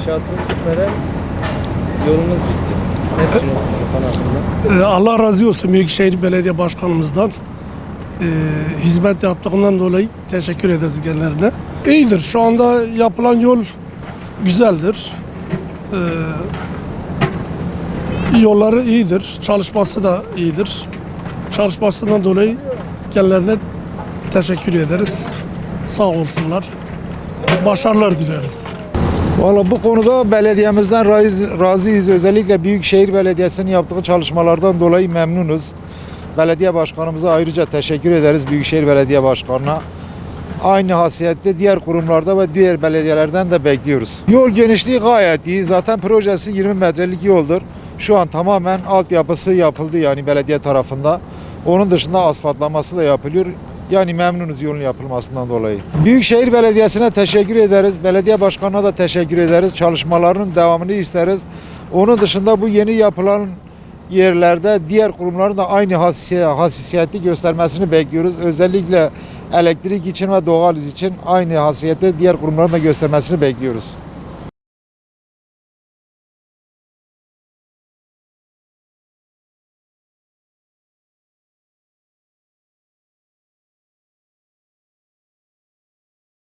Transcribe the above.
inşaatı bitmeden yolumuz bitti. Ne düşünüyorsun bu konu hakkında? Ee, Allah razı olsun Büyükşehir Belediye Başkanımızdan. Ee, hizmet yaptığından dolayı teşekkür ederiz kendilerine. İyidir. Şu anda yapılan yol güzeldir. Ee, yolları iyidir. Çalışması da iyidir. Çalışmasından dolayı kendilerine teşekkür ederiz. Sağ olsunlar. Başarılar dileriz. Valla bu konuda belediyemizden razı- razıyız. Özellikle Büyükşehir Belediyesi'nin yaptığı çalışmalardan dolayı memnunuz. Belediye başkanımıza ayrıca teşekkür ederiz Büyükşehir Belediye Başkanı'na. Aynı hasiyette diğer kurumlarda ve diğer belediyelerden de bekliyoruz. Yol genişliği gayet iyi. Zaten projesi 20 metrelik yoldur. Şu an tamamen altyapısı yapıldı yani belediye tarafında. Onun dışında asfaltlaması da yapılıyor. Yani memnunuz yolun yapılmasından dolayı. Büyükşehir Belediyesi'ne teşekkür ederiz. Belediye Başkanı'na da teşekkür ederiz. Çalışmaların devamını isteriz. Onun dışında bu yeni yapılan yerlerde diğer kurumların da aynı hassasiyeti göstermesini bekliyoruz. Özellikle elektrik için ve doğal için aynı hassasiyeti diğer kurumların da göstermesini bekliyoruz.